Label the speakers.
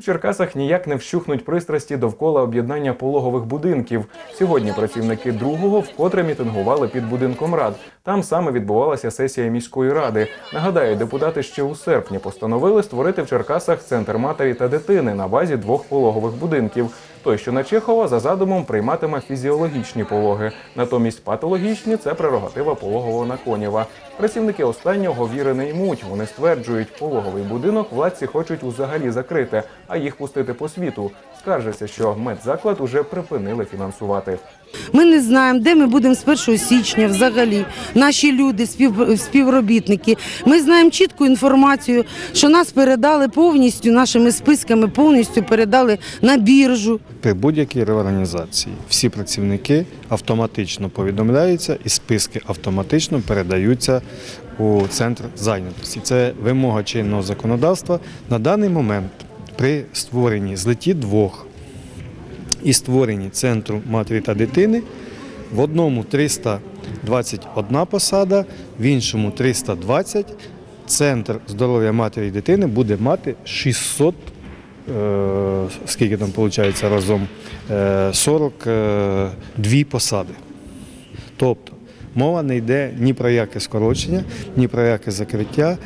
Speaker 1: У Черкасах ніяк не вщухнуть пристрасті довкола об'єднання пологових будинків. Сьогодні працівники другого вкотре мітингували під будинком рад. Там саме відбувалася сесія міської ради. Нагадаю, депутати ще у серпні постановили створити в Черкасах центр матері та дитини на базі двох пологових будинків. Той, що на Чехова, за задумом прийматиме фізіологічні пологи. Натомість патологічні це прерогатива пологового на Конєва. Працівники останнього віри не ймуть. Вони стверджують, пологовий будинок владці хочуть узагалі закрити, а їх пустити по світу. Скаржаться, що медзаклад уже припинили фінансувати.
Speaker 2: Ми не знаємо, де ми будемо з 1 січня взагалі. Наші люди, спів, співробітники. Ми знаємо чітку інформацію, що нас передали повністю нашими списками, повністю передали на біржу.
Speaker 3: При будь-якій реорганізації всі працівники автоматично повідомляються і списки автоматично передаються у центр зайнятості. Це вимога чинного законодавства. На даний момент при створенні злеті двох і створенні центру матері та дитини в одному 321 посада, в іншому 320. Центр здоров'я матері і дитини буде мати 600 е, скільки там виходить разом, е, 42 посади. Тобто мова не йде ні про яке скорочення, ні про яке закриття.